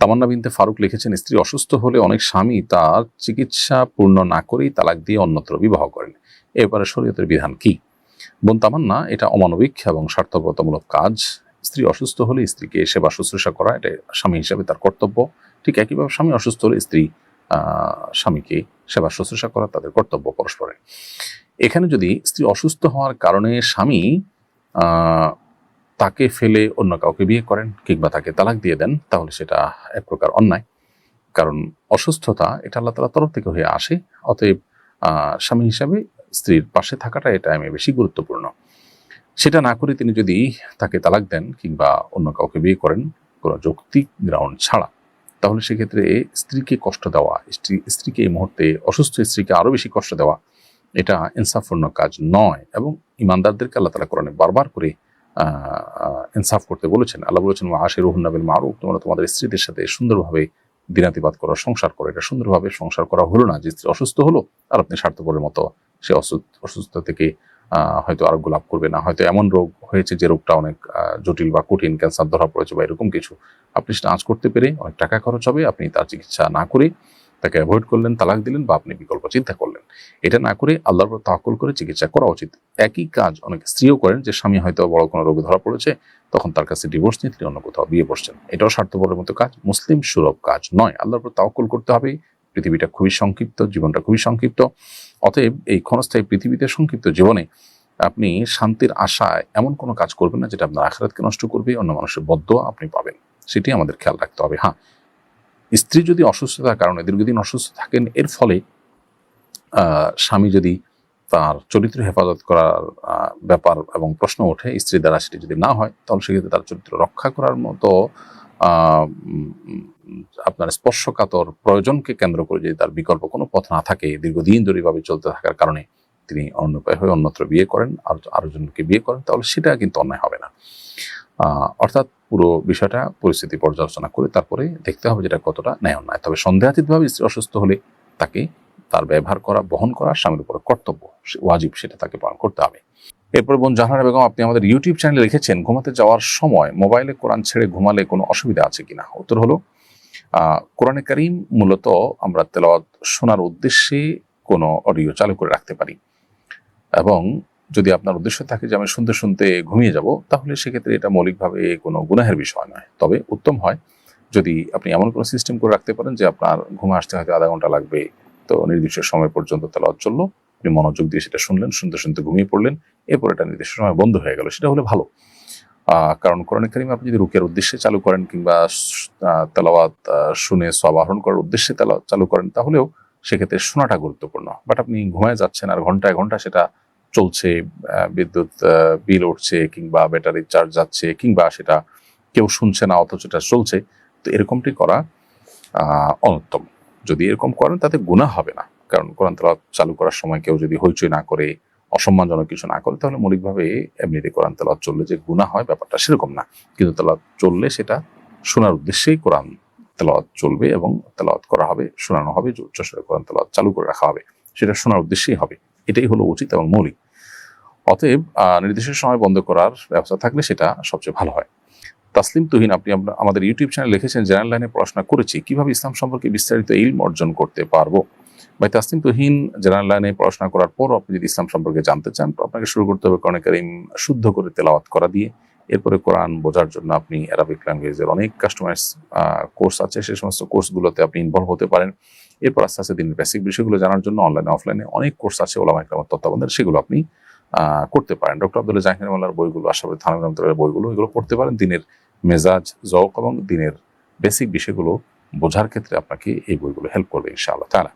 তামান্না বিনতে ফারুক লিখেছেন, স্ত্রী অসুস্থ হলে অনেক স্বামী তার চিকিৎসা পূর্ণ না করেই তালাক দিয়ে অন্যত্র বিবাহ করেন। এবারে শরীয়তের বিধান কি? বোন তামান্না, এটা অমানবিক এবং স্বার্থপরতামূলক কাজ। স্ত্রী অসুস্থ হলে স্ত্রীকে সেবা শুশ্রূষা করা, এটা স্বামী হিসেবে তার কর্তব্য। ঠিক একইভাবে স্বামী অসুস্থ হলে স্ত্রী স্বামীকে সেবা শুশ্রূষা করা তাদের কর্তব্য পরস্পরের। এখানে যদি স্ত্রী অসুস্থ হওয়ার কারণে স্বামী তাকে ফেলে অন্য কাউকে বিয়ে করেন কিংবা তাকে তালাক দিয়ে দেন, তাহলে সেটা এক প্রকার অন্যায়। কারণ অসুস্থতা, এটা আল্লাহ তালা তরফ থেকে হয়ে আসে। অতএব স্বামী হিসাবে স্ত্রীর পাশে থাকাটা এটা আমি বেশি গুরুত্বপূর্ণ। সেটা না করে তিনি যদি তাকে তালাক দেন কিংবা অন্য কাউকে বিয়ে করেন কোনো যৌক্তিক গ্রাউন্ড ছাড়া, তাহলে সেক্ষেত্রে স্ত্রীকে কষ্ট দেওয়া, স্ত্রী, স্ত্রীকে এই মুহূর্তে, অসুস্থ স্ত্রীকে আরও বেশি কষ্ট দেওয়া, এটা ইনসাফপূর্ণ কাজ নয়। এবং ইমানদারদেরকে আল্লাহ তালা কোরআনে বারবার করে ইনসাফ করতে বলেছেন। আল্লাহ বলেছেন আশের রহুন্নাবিল মারুফ। তোমরা তোমাদের স্ত্রীদের সাথে সুন্দরভাবে দিনাতিবাদ করো, সংসার করো। এটা সুন্দরভাবে সংসার করা হলো না। যে স্ত্রী অসুস্থ হলো আর আপনি স্বার্থপরের মতো সে অসুস্থ থেকে হয়তো আরোগ্য লাভ করবে না। হয়তো এমন রোগ হয়েছে যে রোগটা অনেক জটিল বা কঠিন, ক্যান্সার ধরা পড়েছে বা এরকম কিছু। আপনি সেটা আঁচ করতে পেরে অনেক টাকা খরচ হবে। আপনি তার চিকিৎসা না করে তাকে অ্যাভয়েড করলেন, তালাক দিলেন বা আপনি বিকল্প চিন্তা করলেন। এটা না করে আল্লাহর উপর তাওয়াক্কুল করে চিকিৎসা করা উচিত। একই কাজ অনেক স্ত্রীও করেন, যে স্বামী হয়তো বড় কোনো রোগে ধরা পড়েছে, তখন তার কাছে ডিভোর্স নিয়ে তিনি অন্য কোথাও বিয়ে বসছেন। এটাও স্বার্থপরের মতো কাজ, মুসলিম সুলভ কাজ নয়। আল্লাহর উপর তাওয়াক্কুল করতে হবে, পৃথিবীটা খুবই সংক্ষিপ্ত, জীবনটা খুবই সংক্ষিপ্ত। অতএব এই ক্ষণস্থায়ী পৃথিবীতে সংক্ষিপ্ত জীবনে আপনি শান্তির আশায় এমন কোনো কাজ করবেন না, যেটা আপনার আখরাতকে নষ্ট করবে, অন্য মানুষের বদ্ধ আপনি পাবেন। সেটি আমাদের খেয়াল রাখতে হবে। হ্যাঁ স্ত্রী যদি অসুস্থতার কারণে দীর্ঘদিন অসুস্থ থাকেন, এর ফলে স্বামী যদি তার চরিত্র হেফাজত করার ব্যাপার এবং প্রশ্ন ওঠে, স্ত্রী দ্বারা সেটি যদি না হয়, তাহলে সেক্ষেত্রে তার চরিত্র রক্ষা করার মতো আপনার স্পর্শকাতর প্রয়োজনকে কেন্দ্র করে যদি তার বিকল্প কোনো পথ না থাকে, দীর্ঘদিন ধরে এভাবে চলতে থাকার কারণে তিনি অন্যপায় হয়ে অন্যত্র বিয়ে করেন, আর আরও জনকে বিয়ে করেন, তাহলে সেটা কিন্তু অন্যায় হবে না। অর্থাৎ পুরো বিষয়টা, পরিস্থিতি পর্যালোচনা করে তারপরে দেখতে হবে যেটা কতটা ন্যায় অন্যায়। তবে সন্দেহাতীতভাবে স্ত্রী অসুস্থ হলে তাকে তার ব্যবহার করা, বহন করা, স্বামীর উপর কর্তব্য ওয়াজিব সেটা তাকে পালন করতে হবে। এরপর বোন জাহানারা বেগম, আপনি আমাদের ইউটিউব চ্যানেলে লিখেছেন, ঘুমাতে যাওয়ার সময় মোবাইলে কোরআন ছেড়ে ঘুমালে কোনো অসুবিধা আছে কিনা? উত্তর হলো কোরআনে কারিম মূলত আমরা তেলাওয়াত শোনার উদ্দেশ্যে কোনো অডিও চালু করে রাখতে পারি। এবং যদি আপনার উদ্দেশ্য থাকে যে আমি শুনতে শুনতে ঘুমিয়ে যাব, তাহলে সেক্ষেত্রে এটা মৌলিকভাবে কোনো গুনাহের বিষয় নয়। তবে উত্তম হয় যদি আপনি এমন কোনো সিস্টেম করে রাখতে পারেন যে আপনার ঘুম আসতে হয়তো আধা ঘণ্টা লাগবে। তো নির্দিষ্ট সময় পর্যন্ত তেলাওয়াত চলল আপনি মনোযোগ দিয়ে সেটা শুনলেন, শুনতে শুনতে ঘুমিয়ে পড়লেন, এরপর এটা নির্দিষ্ট সময় বন্ধ হয়ে গেল। সেটা হলে ভালো। কারণ কোরআন কারিম আপনি যদি রুকের উদ্দেশ্যে চালু করেন কিংবা তেলাওয়াত শুনে সব আহরণ করার উদ্দেশ্যে চালু করেন, তাহলেও সেক্ষেত্রে শোনাটা গুরুত্বপূর্ণ। বাট আপনি ঘুমায় যাচ্ছেন আর ঘন্টায় ঘণ্টা সেটা চলছে বিদ্যুৎ বিল উঠছে কিংবা ব্যাটারি চার্জ যাচ্ছে কিংবা সেটা কেউ শুনছে না অথচ এটা চলছে, তো এরকমটি করা অনুত্তম। যদি এরকম করেন তাতে গুণা হবে না, কারণ কোরআন তেলাওয়াত চালু করার সময় কেউ যদি হইচই না করে, অসম্মানজনক কিছু না করে, তাহলে মৌলিকভাবে এমনিতে কোরআন তেলাওয়াত চললে যে গুণা হয় ব্যাপারটা সেরকম না। কিন্তু তেলাওয়াত চললে সেটা শোনার উদ্দেশ্যেই কোরআন তেলাওয়াত চলবে এবং তেলাওয়াত করা হবে, শোনানো হবে উচ্চস্বরে কোরআন তেলাওয়াত চালু করে রাখা হবে, সেটা শোনার উদ্দেশ্যেই হবে। এটাই হলো উচিত এবং মৌলিক। অতএব নির্দিষ্ট সময় বন্ধ করার ব্যবস্থা থাকলে সেটা সবচেয়ে ভালো হয়। তাসলিম তুহিন, আপনি আমাদের ইউটিউব চ্যানেল লিখেছেন, জেনারেল লাইনে পড়াশোনা করেছি, কীভাবে ইসলাম সম্পর্কে বিস্তারিত ইলম অর্জন করতে পারব? ভাই, তাসলিম তুহিন, জেনারেল লাইনে পড়াশোনা করার পর আপনি যদি ইসলাম সম্পর্কে জানতে চান আপনাকে শুরু করতে হবে কোরআন কারিম শুদ্ধ করে তেলাওয়াত করা দিয়ে। এরপরে কোরআন বোঝার জন্য আপনি অ্যারাবিক ল্যাঙ্গুয়েজের অনেক কাস্টমাইজ কোর্স আছে, সে সমস্ত কোর্সগুলোতে আপনি ইনভলভ হতে পারেন। এরপর আস্তে আস্তে দিনের বেসিক বিষয়গুলো জানার জন্য অনলাইনে অফলাইনে অনেক কোর্স আছে ওলামা ইকরামের তত্ত্বাবধানে, সেগুলো আপনি করতে পারেন। ডক্টর আব্দুল্লাহ জাহির বইগুলো আশাবাদী থানবির রহমতুল্লাহ বইগুলো, এগুলো পড়তে পারেন। দিনের মেজাজ, জক এবং দিনের বেসিক বিষয়গুলো বোঝার ক্ষেত্রে আপনাকে এই বইগুলো হেল্প করবে ইনশাআল্লাহ। তারা